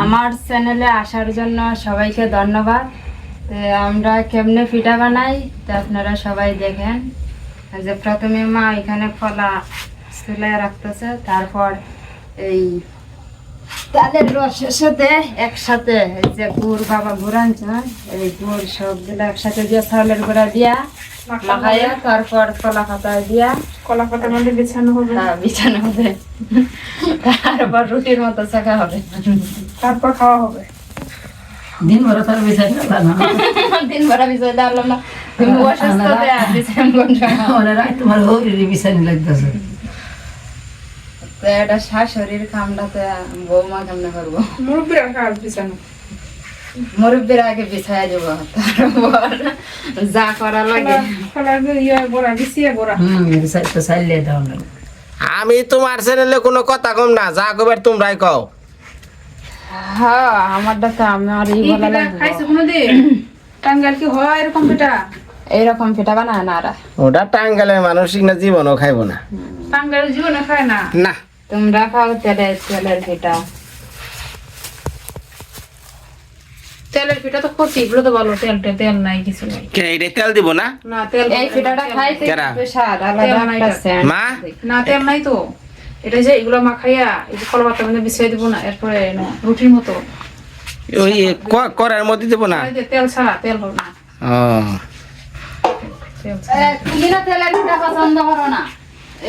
আমার চ্যানেলে আসার জন্য সবাইকে ধন্যবাদ। আমরা কেমনে পিঠা বানাই তো আপনারা সবাই দেখেন। যে প্রথমে মা এখানে কলা চুলায় রাখতেছে তারপর এই তালের রসের সাথে একসাথে। এই যে গুড় বাবা গুড় আনছে এই গুড় সবগুলো একসাথে দিয়ে চাউলের গুঁড়া দিয়া মাখাইয়া তারপর কলা পাতা দিয়া কলা পাতার মধ্যে বিছানো হবে। হ্যাঁ, বিছানো হবে। তারপর রুটির মতো চাকা হবে। তারপর খাওয়া হবে। দিন ভর তার বিচার না দিন ভরা বিষয় দাঁড়ালাম না। তুমি অসুস্থ আসছিস রাখ তোমার হরির বিচার লাগতেছে। এটা শাশুড়ির কামটাতে বৌমা কেমনে করব? মুরব্বীরা খাওয়া বিছানো মুরব্বীর আগে বিছাই দেবো তারপর যা করা লাগে। ইয়ে দাও আমি তোমার চ্যানেলে কোনো কথা কম না যা কবার তোমরাই কও। হ্যাঁ আমারটা তো আমার এই বলা লাগবে। খাইছো কোনোদিন? টাঙ্গাল কি হয় এরকম পিঠা এইরকম পিঠা বানায় না আরা ওটা টাঙ্গালের মানসিক না জীবনও খাইব না। টাঙ্গাল জীবনে খায় না? না। তোমরা খাও তেলের তেলের পিঠা তেলের পিঠা তো ক্ষতি এগুলো তো তেল তেল নাই কিছু নাই। কে এটা তেল দিব না? না তেল এই পিঠাটা খাইতে স্বাদ আলাদা তেল নাই একটা এটা। scent। মা? না তেল নাই তো। এটা যে এগুলো মাখাইয়া এই যে কলা পাতার মধ্যে বিছিয়ে দিব না এরপরে না, রুটির মতো। ওই করার মধ্যে দিব না? তেল ছাড়া তেল হবে না। ও। তুমি না তেলের পিঠা পছন্দ করো না।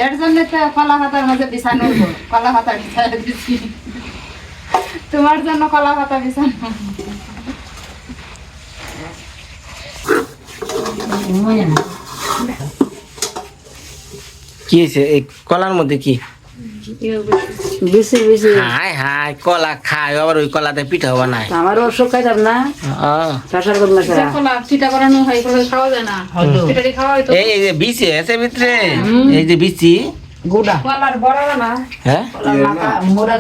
এর জন্য তো কলা পাতার মাঝে বিছানো। কলা পাতা বিছাই দিচ্ছি তোমার জন্য কলা পাতা বিছানো কি হয়েছে এই কলার মধ্যে কি? বেশি। বেশি বেশি। হাই হাই কলা খায় আবার ওই কলাতে পিঠা বানায় আমার অসুখ খাইতাম না। ও। শাসার করব কলা চিটা করানো হয় এগুলো খাওয়া যায় না। পিঠাটি খাওয়া হয় তো এই যে বিচি আছে ভিতরে? এই যে বিচি? গোড়া কলার বড় না? হ্যাঁ? আনন্দ নাই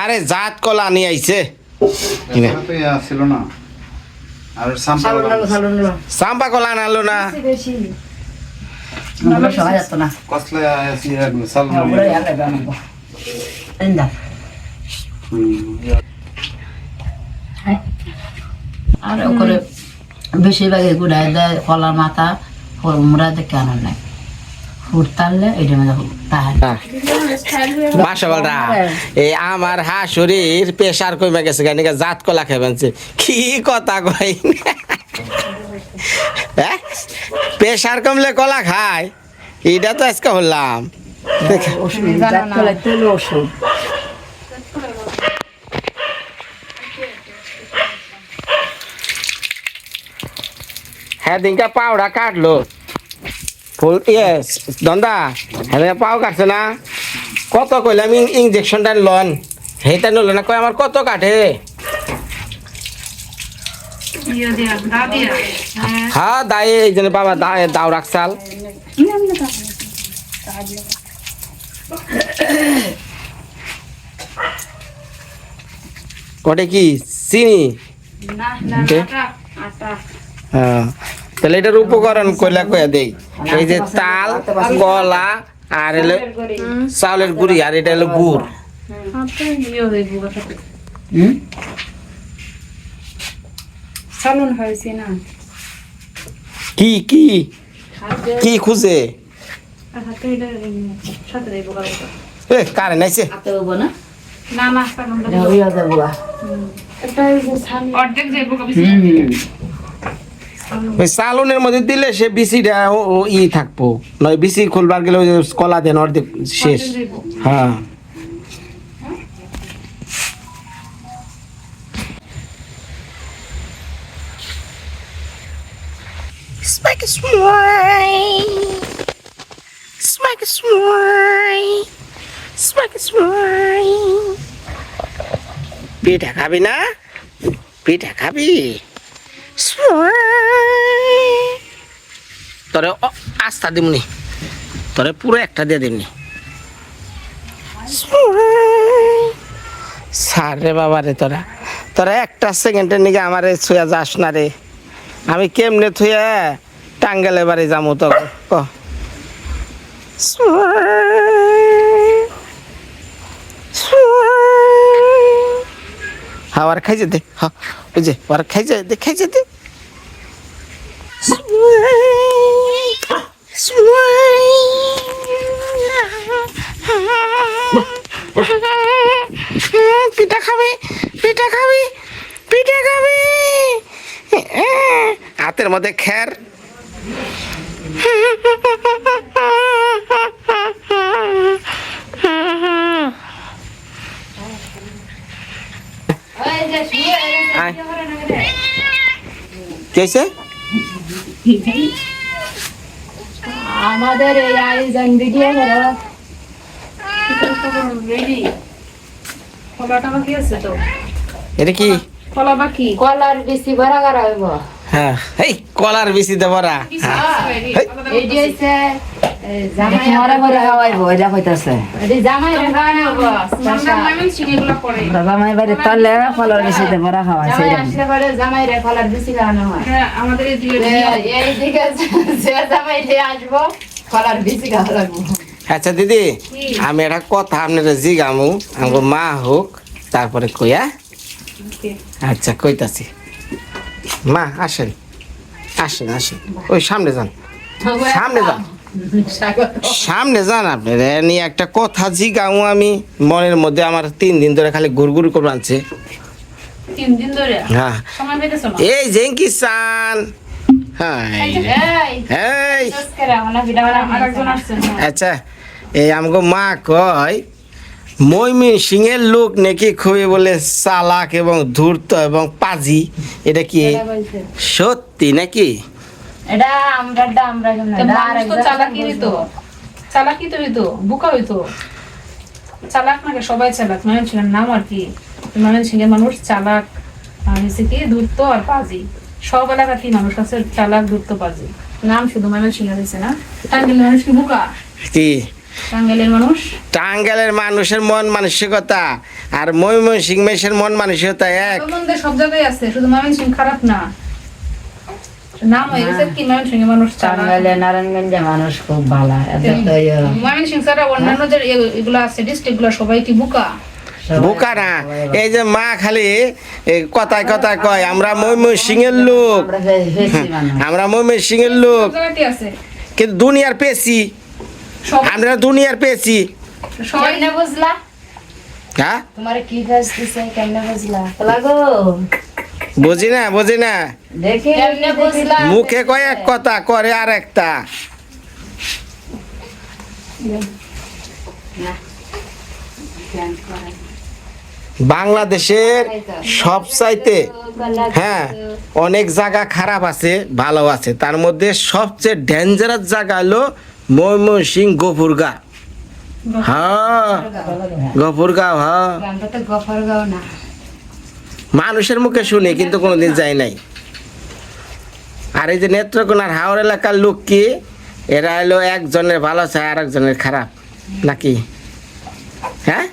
আরে জাত কলা নিয়ে আইছে। ছিল না। আর সাম্পা কলা আনালো না? আর ওখানে বেশিরভাগ গুড়ায় দেয় কলার মাথা মোড়া দেখে আনার নাই এই আমার হাঁসুরির প্রেশার কমে গেছে কেন জাত কলা খেবেনছে কি কথা কই প্রেশার কমলে কলা খায়? এটা তো আজকে হলাম। হ্যাঁ দিনকা পাউডা কাটলো। ফুল ইয়ে দন্দা হ্যাঁ পাও কাটছে না। কত কইলাম ইঞ্জেকশনটা লন। সেইটা নলে না কয় আমার কত কাটে? হ্যাঁ দায় এই জন্য বাবা দায় দাও রাখছাল। ওটা কি? চিনি? হ্যাঁ তাহলে এটার উপকরণ কইলা কইয়া দেই। এই যে তাল কলা আর হলো চাউলের গুড়ি আর এটা হলো গুড়। কি কি? কি খুঁজে? হাতে এটা সাথে দেবো কারও এ কারে নাইছে আতে হব না না অর্ধেক যাইবো কবি হুম। ওই সালুনের মধ্যে দিলে সে বিসিটা ও- ই থাকব নয় বিসি খুলবার গেলে ওই কলা দেন অর্ধেক শেষ হ্যাঁ Smack a swine. Smack a swine. Smack a swine. পিঠা খাবি না পিঠা খাবি. তোরে আস্থা দিমনি। তোরে পুরো একটা দিয়ে দিমনি। সার রে বাবা রে তোরা। তোরা একটা সেকেন্ডের নিকে আমারে ছুঁয়া যাস না রে। আমি কেমনে থুয়ে টাঙ্গেলে বাড়ি যাব তো ক। হ্যাঁ আর খাইছে দে হ্যাঁ ওই যে আর খাইছে দে খাইছে দে। পিঠা খাবি পিঠা খাবি পিঠা খাবি। হাতের মধ্যে খ্যার। আয়। কি হয়েছে আমাদের এই আয়োজন ভিডিও করো রেডি। কলাটা বাকি আছে তো? এটা কি? কলা বাকি? কলার বেশি বড় করা হইব। হ্যাঁ এই কলার বেশি দেবো না এটি হইছে এ, জামাই মরে মরে খাওয়াইব এটা কইতাছে এটি জামাই খাওয়ানো হইব এগুলো করে জামাই বাড়ি। তাহলে ফলের বেশি দেবো খাওয়াইছে জামাই আসলে পরে জামাই রে কলার বেশি খাওয়ানো হয় এই দিকে এ, এই দিকে যে জামাই যে আসব কলার বেশি খাওয়া লাগবো। আচ্ছা দিদি আমি একটা কথা আপনারা জিগামু। আমার মা হোক তারপরে কইয়া আচ্ছা কইতাছি। মা আসেন। আসেন আসেন। ওই সামনে যান। সামনে যান। সামনে যান আপনি নিয়ে একটা কথা জিগামু আমি। মনের মধ্যে আমার তিন দিন ধরে খালি গুড়গুড় করে আনছে। হ্যাঁ। এই জেঙ্কি সান হ্যাঁ। আচ্ছা এই আমগো মা কয় মইমিন সিংয়ের লোক নাকি খুবই বলে চালাক এবং ধূর্ত এবং পাজি। এটা কি সত্যি নাকি? এটা আমরা আমরা তো চালাকি হইতো চালাকি তো হইতো বুকা হইতো। চালাক নাকি সবাই চালাক। ময়ন সিংহের নাম আর কি? ময়ন সিংহের মানুষ চালাক আর কি? দূরত্ব আর পাজি। সব এলাকাতেই মানুষ আছে চালাক দূরত্ব পাজি। নাম শুধু ময়ন সিংহ হয়েছে না? টাঙ্গেলের মানুষ কি বুকা? কি? টাঙ্গেলের মানুষ? টাঙ্গালের মানুষের মন মানসিকতা আর ময়মন সিং মেশের মন মানসিকতা এক। সব জায়গায় আছে শুধু ময়ন সিং খারাপ না। নাম হয়ে গেছে কি মানুষ টাঙ্গাইলে নারায়ণগঞ্জে মানুষ খুব ভালো ইয়ে, সিং ছাড়া অন্যান্য যে এগুলো আছে ডিস্ট্রিক্টগুলো সবাই কি বুকা বোকা না এই যে মা খালি কথায় কথায় কয় আমরা ময়মন লোক আমরা আমরা ময়মন সিংয়ের লোক কিন্তু দুনিয়ার পেছি আমরা দুনিয়ার পেছি সবাই কেমনে বুঝলা হ্যাঁ তোমার কি কাজ দিছে কেমনে বুঝলা লাগো বুঝি না বুঝি না? মুখে কয় এক কথা করে আর একটা। বাংলাদেশের সব চাইতে হ্যাঁ অনেক জায়গা খারাপ আছে ভালো আছে। তার মধ্যে সবচেয়ে ডেঞ্জারাস জায়গা হলো ময়মনসিং গোপুরগা হ্যাঁ গোপুরগাঁও হ্যাঁ আমরা তো গফর গাও না মানুষের মুখে শুনি কিন্তু কোনোদিন যাই নাই। আর এই যে নেত্রকোনার হাওড় এলাকার লোক কি? এরা হলো একজনের ভালো চায় আর একজনের খারাপ। নাকি? হ্যাঁ?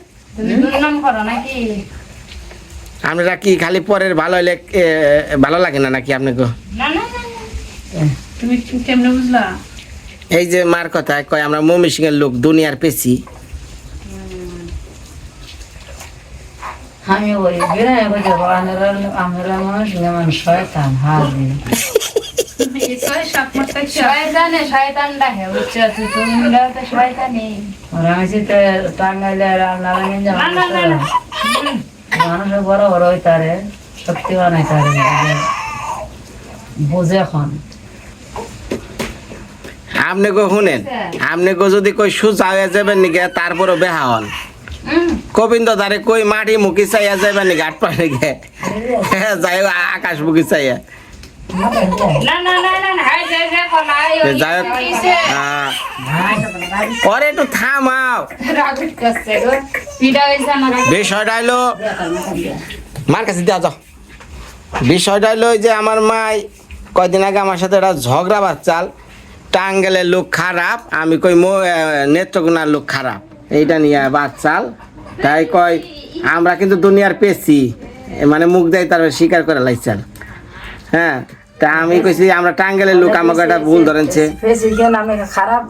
আমরা কি খালি পরের ভালো হলে ভালো লাগে না নাকি আপনাকে? এই যে মার কথা কয় আমরা মমি সিং এর লোক দুনিয়ার পেছি আমি ওই বিনয় বুঝে আমরা আমরা মানুষ মানুষ শয়তান হার দিন এই ছয় সাত মাস থাকছে শয়তানে শয়তান ডাকে বুঝছ তো তুমি তো শয়তানি আমি তো টাঙ্গাইলে নারায়ণগঞ্জে না, না, না, না। মানুষ বড় বড় হইতারে বুঝে এখন আপনি গো শুনেন আপনি গো যদি কই সোজা হয়ে যাবেন নাকি তারপরও বেহা হন গোবিন্দ দারে কই মাটি মুখি চাইয়া যাবেন নাকি আট পায় নাকি যাই আকাশ মুখি চাইয়া। না না না না না যাই হোক, পরে একটু থামাও। গো। না বিষয়টা হলো মার কাছে দেওয়া যাও। বিষয়টা ওই যে আমার মাই কয়দিন আগে আমার সাথে একটা ঝগড়া বাচ্চাল। টাঙ্গেলের লোক খারাপ আমি কই নেত্রকোনার লোক খারাপ। এইটা নিয়ে বাচ্চাল তাই কয় আমরা কিন্তু দুনিয়ার পেছি মানে মুখ দেয় তার স্বীকার করে লাইছাল হ্যাঁ তা আমি কইছি আমরা টাঙ্গেলের লোক আমাকে একটা ভুল কেন আমি খারাপ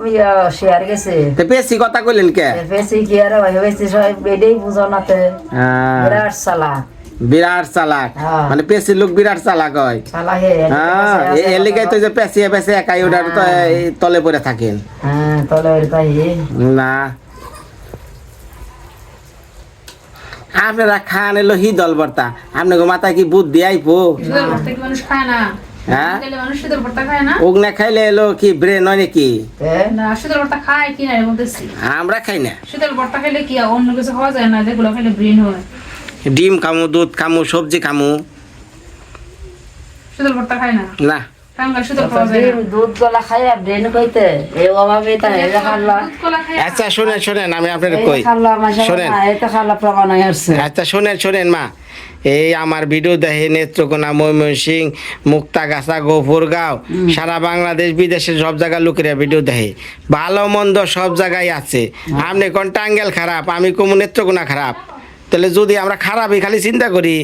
শেয়ার গেছে। তো পেছি কথা কইলেন কে? বেশি কি আর বেশি সব এটাই বুঝো না তে। হ্যাঁ। বিরাট সালা বিরাট চালাক। হ্যাঁ। মানে পেশির লোক বিরাট চালাক হয়। হ্যাঁ এর তো যে পেঁচিয়ে পেঁচিয়ে একাই ওটার তো তলে পড়ে থাকেন। হ্যাঁ না আপনারা খান এলো হি দল বর্তা আপনাকে মাথায় কি বুদ্ধি আইপো? শীতল ভর্তা কি মানুষ খায় না? হ্যাঁ? গেলে মানুষ শীতল ভর্তা খায় না? ওগনা খাইলে এলো কি ব্রেন হয় নাকি? না শীতল ভর্তা খায় কি না এর বলতেছি। আমরা খাই না। শীতল কি অন্য কিছু খাওয়া যায় না? যেগুলো খেলে ব্রেন হয়। ডিম খামু দুধ খামু সবজি খামু। শীতল ভর্তা খায় না? না। খায় আচ্ছা শোনেন শোনেন আমি আপনার কই। শোনেন। আচ্ছা শোনেন শোনেন মা। এই আমার ভিডিও দেখে নেত্রকোনা ময়মনসিং মুক্তাগাছা গোপুরগাঁও সারা বাংলাদেশ বিদেশের সব জায়গায় লোকেরা ভিডিও দেখে। ভালো মন্দ সব জায়গায় আছে। আপনি কোন টাঙ্গেল খারাপ আমি কমু নেত্রকোনা খারাপ। তাহলে যদি আমরা খারাপই খালি চিন্তা করি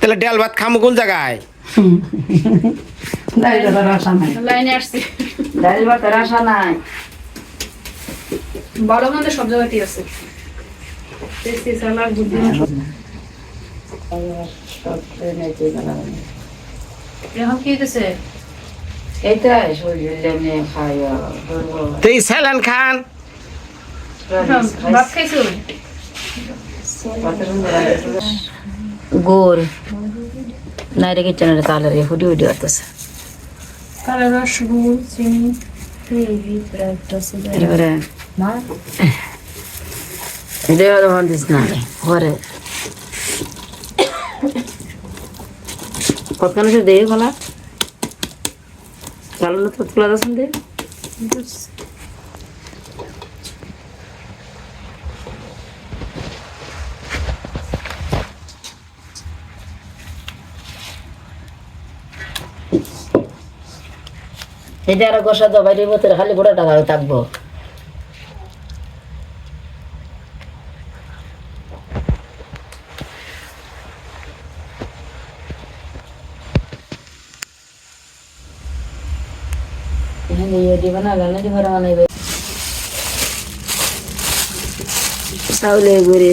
তাহলে ডাল ভাত খামু কোন জায়গায়? ভাতের আশা নাই লাইনে আসছে ডাইল ভাতের আশা নাই ভালো মন্দ সব জায়গাতেই আছে টেস্টি সালাদ বুদ্ধিমান এখন কি দিতেছে এইটাই শরীর লেমনে খাই তো এই স্যালান খান ভাত খাইছো গোর নাই রে কিচেন রে তালে রে হুডি হুডি হতেছে তাহলে রস গুড় চিনি এবারে এটা হলো দিস না রে ঘরে কতক্ষণ সে দেই গলা কালো না তো তুলা দাসন দে এটা আর গোসা দবাই দিব তোর খালি গোটা টাকা থাকব। চাউলে গুড়ি।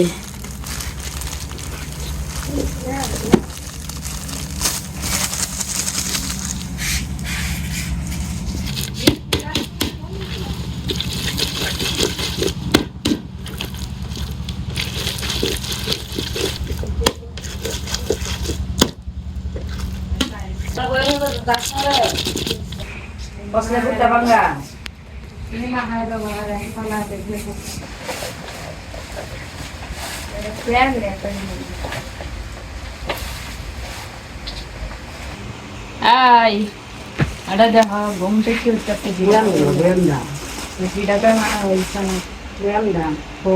আই এটা দেখো ঘুম থেকে উঠতে মানা হয়েছে না। Bulan dah. ও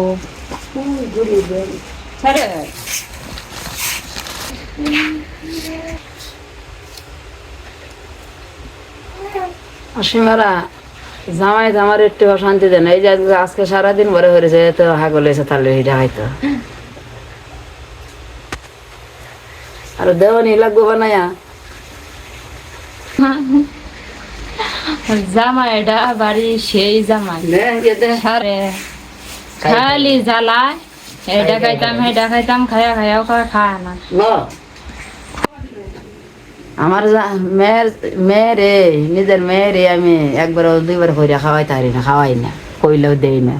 অসীমারা জামাই তো আমার একটু অশান্তি দেন এই যে আজকে- আজকে সারাদিন ভরে হয়েছে তো হাগল হয়েছে তাহলে এটা হয়তো আর দেওয়ানি লাগবো বানায়া। জামাই এটা বাড়ি সেই জামাই। খালি জ্বালায়। এটা খাইতাম এটা খাইতাম খায়া খায়াও খায় খায় না। আমার মেয়ের মেয়েরে নিজের মেয়েরে আমি একবার দুইবার কইরা খাওয়াই তারি না খাওয়াই না কইলেও দেই না।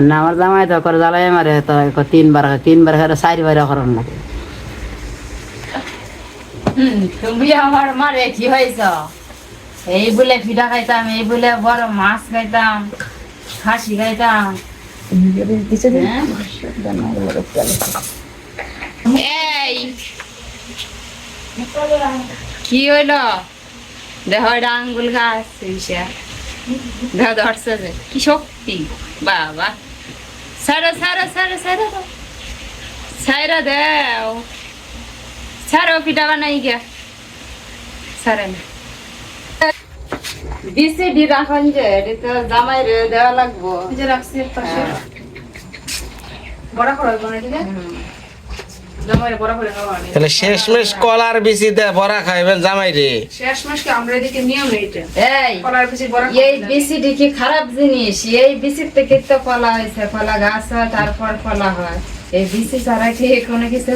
না আমার জামাই তো করে জ্বালাই মারে তো ক- তিনবার তিনবার খারে চারিবার করার লাগে। তুমি আমার মারে কি হয়েছ? এই বলে পিঠা খাইতাম, এই বলে বড় মাছ খাইতাম, খাসি খাইতাম। হ্যাঁ? এই! কি হইল? দেহ এটা আঙ্গুল গাছ দেহ ধরছে যে, কি শক্তি? বাবা। সারা সারা সারা সারা সাইরা দেও। ছাড়ো পিঠা বানাই গিয়া। ছাড়েন দিছে ডি রাখন যে এটা জামাই রে দেওয়া লাগবো। যে রাখছি পাশে। বড়া করে বানাই দিলে জামাই বড়া করে খাওয়া নেই তাহলে শেষমেশ কলার বিচিতে বড়া খাইবেন জামাই রে শেষ কি আমরা এদিকে নিয়ম এইটা এই কলার পিছিয়ে বড়া এই বিসিটি কি খারাপ জিনিস। এই বিসির থেকে তো কলা হয়েছে কলা গাছ হয় তারপর কলা হয়। এই বিসি ছাড়া কি কোনো কিছু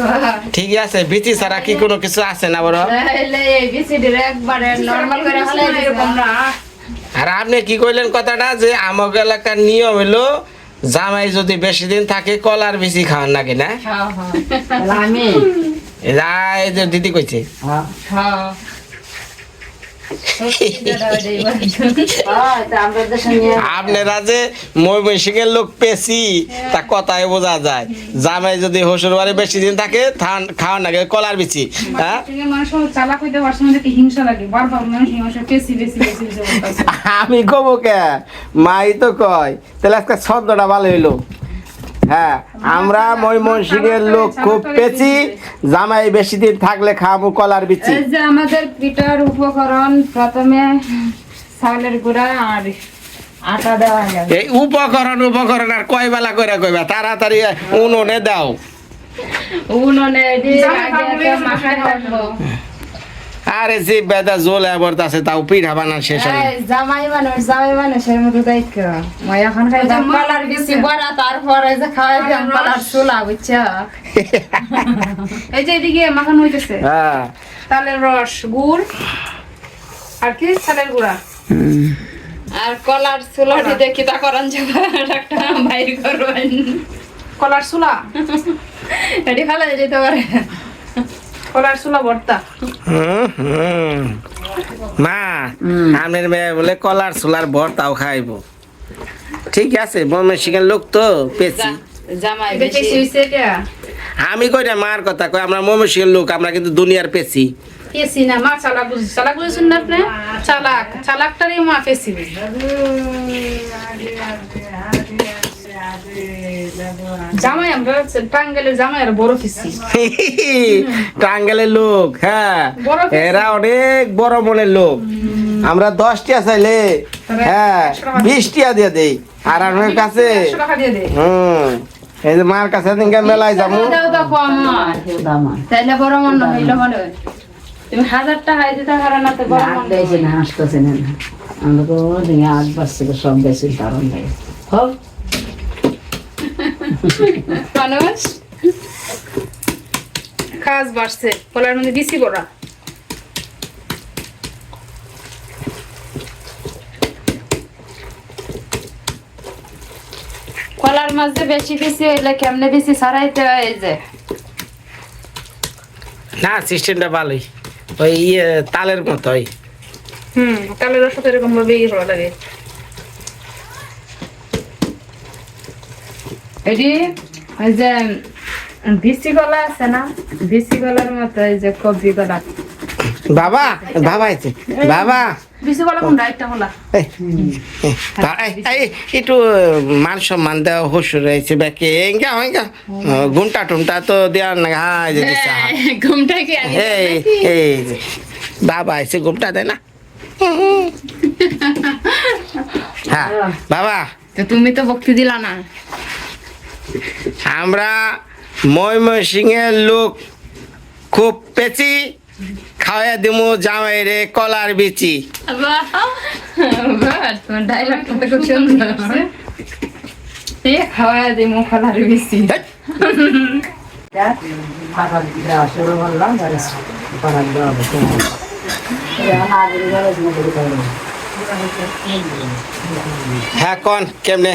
ঠিক আছে বিচি ছাড়া কি কোনো কিছু আছে না বড়? তাহলে এই বিসিডির একবারে নর্মাল করে ফেলাই এরকম না। আর আপনি কি কইলেন কথাটা? যে আমাকে এলাকার নিয়ম হলো জামাই যদি বেশি দিন থাকে কলার বেশি খাওয়ার নাকি না? হ্যাঁ, হ্যাঁ, আমি? দিদি কইছে। হ্যাঁ। হ্যাঁ। সত্যি যেটা ওইটাই বলছো। ওই তো আমরা দেশে নিয়ে আপনারা যে ময়মনসিংহের লোক পেছি তা কথায় বোঝা যায়। জামাই যদি হসুর বাড়ি বেশি দিন থাকে খাওয়ার নাকি কলার বেশি হ্যাঁ? লাগে। আমি কব কে? মাই তো কয় তাহলে আজকে ছন্দটা ভালো হইল। হ্যাঁ আমরা ময়মনসিংহের লোক খুব পেছি জামাই বেশি দিন থাকলে খাব কলার বিচি। এই যে আমাদের পিঠার উপকরণ প্রথমে চাউলের গুঁড়া আর আটা দেওয়া যাবে। এই উপকরণ উপকরণ আর কয় বেলা করে কইবা? তাড়াতাড়ি উনুনে দাও। উনুনে দিয়ে আগে একটা রাখব আরে যে বেদা জোল এবার আছে তাও পিঠা বানান শেষ হয়। এই জামাই মানুষ জামাই মানুষের মতো দায়িত্ব মই এখন খাই ওই যে মা কলার বেশি বড়া তারপরে যে খাওয়াই দিলাম কলার চুলা বুঝছ? এই যে এদিকে মাখানো হইতেছে। হ্যাঁ। তালের রস গুড় আর কি? চালের গুঁড়া। আর কলার চুলাটি দেখি তা করান যাবে একটা বাইর করবেন। কলার চুলা? এটি ফেলা যেতে পারে। কলার ভর্তা। হুম। মা আমের মেয়ে বলে কলার সোলার ভর্তাও খাইবো। ঠিক আছে ময়মনসিংহের লোক তো পেছি আমি কই না মার কথা কই আমরা ময়মনসিংহের লোক আমরা কিন্তু দুনিয়ার পেছি পেছি না মা চালাক বুঝি চালাক বুঝেছেন না আপনি? চালাক চালাকটারই মা পেছি জামাই আমরা টাঙ্গেলের জামাই আর বড় পেছি টাঙ্গালের লোক হ্যাঁ। এরা অনেক বড় মনের লোক। আমরা দশটিয়া চাইলে হ্যাঁ বিশটিয়া দিয়ে দেই। আর আমার কাছে হুম। এই যে মার কাছে দিনকে মেলায় যাব। তাইলে বড় মন হইল তুমি হাজার টাকা দিতে পারো না তো বড় মন দেয়ছে না আসতেছে না আমরা তো আট তো সব বেশি কারণ দেয়। হোক মানুষ কাজ বাড়ছে কলার মধ্যে বিসি বড়া। কলার মাঝে বেশি বেশি হইলে কেমনে বেশি ছাড়াইতে হয় এই যে? না সিস্টেমটা ভালোই। ওই ইয়ে তালের মতোই। হুম তালের রস তো এরকম ভাবে ইয়ে করা লাগে। এটি ওই যে বিসি কলা আছে না? বিসি কলার মতো এই যে কবজি কলা। বাবা বাবা আছে বাবা। বিসি কোনটা? একটা একটু মান সম্মান দেওয়া হসুর রয়েছে ব্যাকে। এঙ্গা হইঙ্গা ঘুমটা টুমটা তো দেওয়ার না হাই যে ঘুমটা কি আমি এই এই বাবা এসে ঘুমটা দেয় না। হ্যাঁ বাবা। তুমি তো বক্তি দিলা না। আমরা ময়মনসিংহের লোক খুব পেছি খাওয়া দিমু জামাই রে কলার বিচি। খাওয়া দি কলার করব হ্যাঁ কন কেমনে?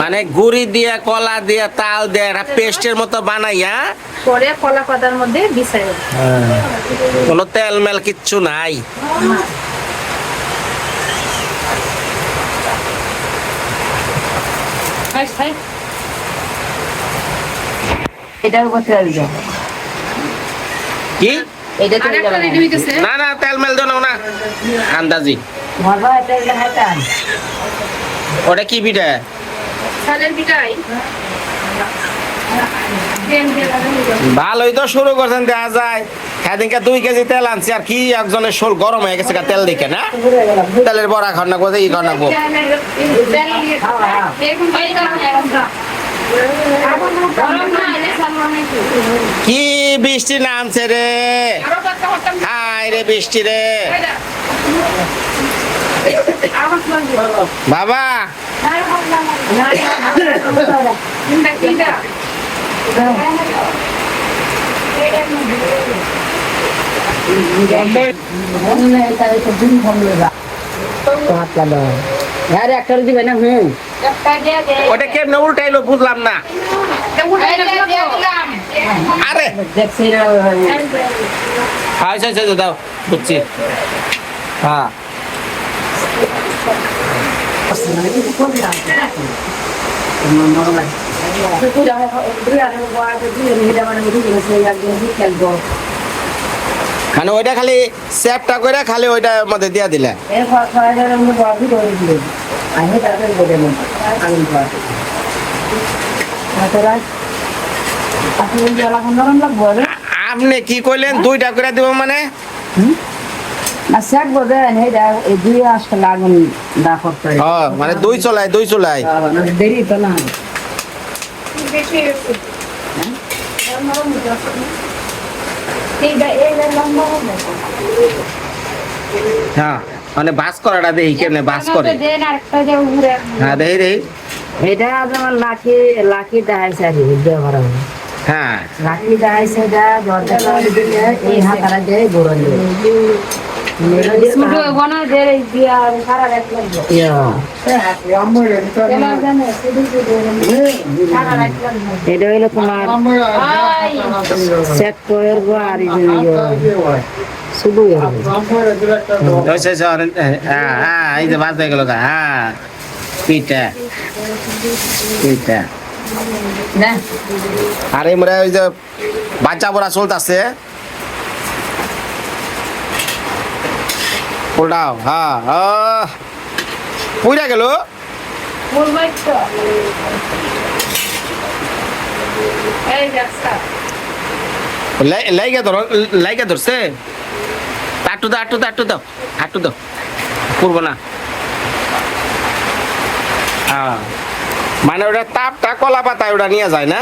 মানে গুড়ি দিয়ে কলা দিয়ে তাল দিয়ে পেস্টের মতো বানাইয়া পরে কলা পাতার মধ্যে বিছাই কোনো তেল মেল কিচ্ছু নাই। খাই খাই এটার উপর তেল দাও। কি? এটা না না তেল মেল দাও না আন্দাজি। তেল ওটা কি পিঠা? চালের পিঠাই। ভালোই তো শুরু করছেন দেখা যায়। সেদিনকে দুই কেজি তেল আনছি আর কি একজনের শোল গরম হয়ে গেছে তেল দেখে না? তেলের বড়া খান নাকবো ই খান নাকবো কি বৃষ্টি নামছে রে? হায় রে বৃষ্টি রে। বাবা। তিনটা তিনটা হ্যাঁ রে একটা দিবে না হুম ওটা কেমনে উল্টাইলো বুঝলাম না আরে দেখছি হ্যাঁ আচ্ছা আচ্ছা দাও বুঝছি হ্যাঁ মানে ওইটা খালি সেপটা করে খালি ওইটা মধ্যে দিয়া দিলে। আপনি কি কইলেন? দুইটা করে দিব মানে? মানে দুই চলাই দুই চলাই। দেরি তো না। হ্যাঁ মানে বাস করাটা দেই কেমনে বাস করে? হ্যাঁ দেই দেই। এটা আমার লাকি লাকি দেখাইছে আর কি ব্যবহার হবে হ্যাঁ। লাকি দেখাইছে এটা দরজা এই হাতারা দিয়ে গোড়া এটা হইল তোমার সেট কয়ের ইয়ে, হ্যাঁ হ্যাঁ এই যে বাস হয়ে গেল হ্যাঁ পিঠা পিঠা আর মরে ওই যে বাচ্চা পড়া চলতেছে উল্টাও হ্যাঁ পুইরা গেল? লাই- লাইগা ধর লাইগা ধরছে? আটটু দাও আটটু দাও আটটু দাও আটটু দাও। করব না। হ্যাঁ। মানে ওটা তাপটা কলা পাতায় ওটা নিয়ে যায় না?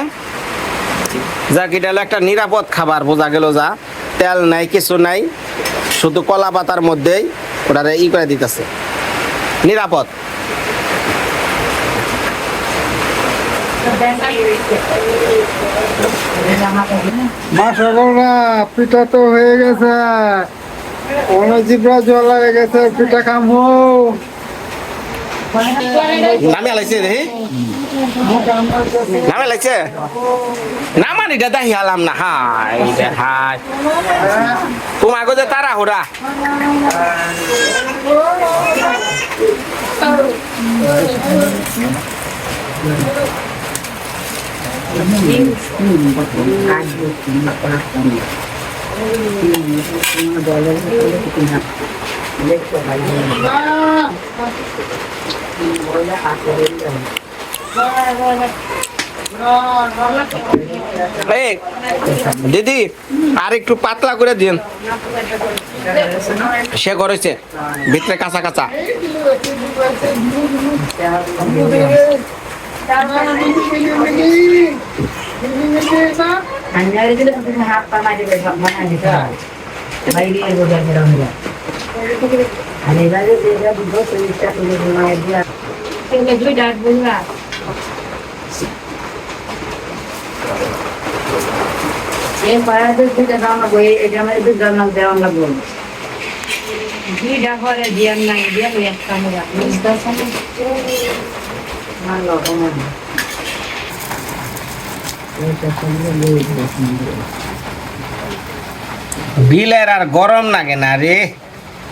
যা কি এটা একটা নিরাপদ খাবার বোঝা গেল যা। তেল নাই কিছু নাই শুধু কলা পাতার মধ্যেই। ওটা ই করে দিতেছে। নিরাপদ। মাসাগোলা পিঠা তো হয়ে গেছে। অনেক জিব্রা জল লাগে গেছে, পিঠা খামো। নামে আলাইছে দেখি নামে লাগছে নামান এটা দেখি আলাম না হাই রে হাই তোমার যে তারা হোরা এই দিদি আর একটু পাতলা করে দিন সে করেছে ভিতরে কাঁচা কাঁচা। হাত পা এবারে যে যা করে মায়ের দিয়া এই পাড়াতে এই এটা আমার দুই দেওয়া লাগবো দুইটা দিয়ার নাই দিয়া ওই একটা বুঝতে ভালো কমন বিলের আর গরম লাগে না রে।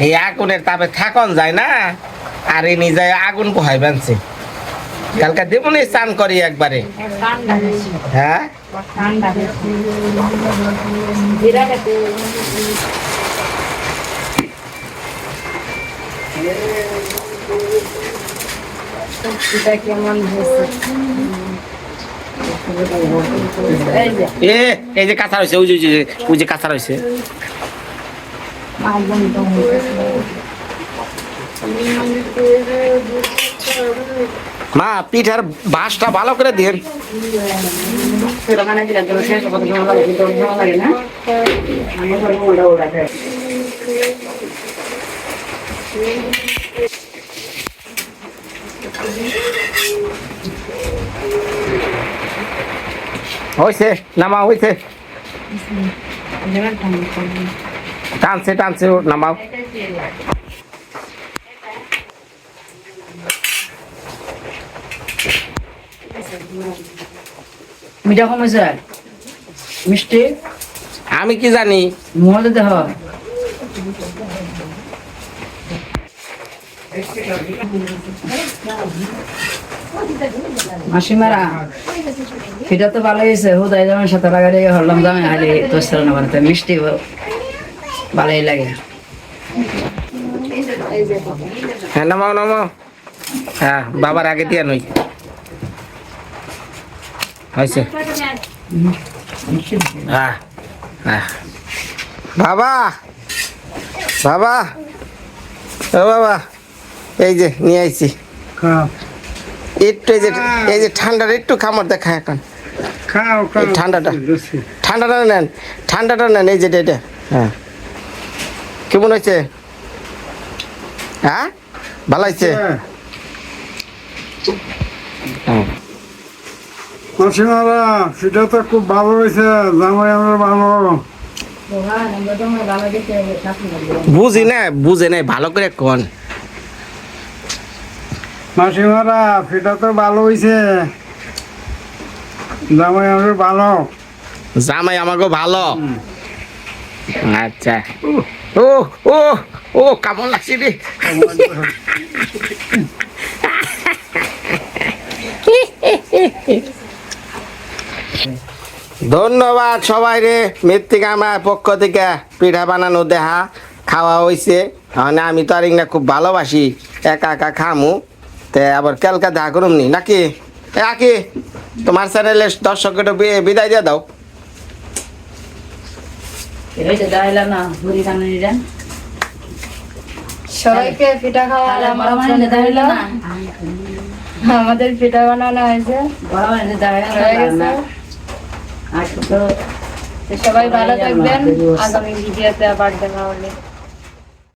এই আগুনের তাপে থাকন যায় না, আর এই নিজে আগুন পোহাই বানছে। কালকে দেবনি স্নান করি একবারে। হ্যাঁ? এই যে এ কাঁচা রয়েছে ওই যে কাঁচা রয়েছে। মা পিঠার বাঁশটা ভালো করে ওটা হয়েছে নামা হয়েছে। টানছে টানছে নামাও। মিঠা কমেছে মিষ্টি? আমি কি জানি? মজা দেহ। মাসিমারা এটা তো ভালো হয়েছে হুদাই যেমন সাথে লাগালে হরলাম দামে হালি তোর মিষ্টি ভালোই লাগে। হ্যাঁ নামাও নামাও। হ্যাঁ বাবার আগে দিয়ে নই হয়েছে। হ্যাঁ হ্যাঁ। বাবা বাবা ও বাবা এই যে নিয়ে আইছি। একটু এই যে এই যে ঠান্ডার একটু খামর দেখা এখন। ঠান্ডাটা। ঠান্ডাটা নেন ঠান্ডাটা নেন এই যেটা এটা। হ্যাঁ। কেমন হয়েছে? হ্যাঁ? ভালো হয়েছে? হ্যাঁ। মাসিমারা সেটা তো খুব ভালো হয়েছে জামাই আমার ভালো। বুঝি না বুঝে নাই ভালো করে কোন। মাসিমারা সেটা তো ভালো হয়েছে। জামাই আমার ভালো। জামাই আমাকে ভালো। আচ্ছা। ও ও ও কেমন লাগছে রে? ধন্যবাদ সবাই রে মৃত্তিকা আমার পক্ষ থেকে পিঠা বানানো দেহা খাওয়া হয়েছে মানে আমি তো আর ইংনা খুব ভালোবাসি একা একা খামু। তে আবার কেলকা দেখা করুম নি নাকি? এ আকি তোমার চ্যানেলে দর্শকটা বিদায় দিয়ে দাও এই যে দাইলা না বুড়ি কানুনিরা সবাইকে পিঠা মানে দাইলা না আমাদের পিঠা বানানো হয়েছে। হয়ে সবাই ভালো থাকবেন। আগামী ভিডিওতে আবার দেখা হবে।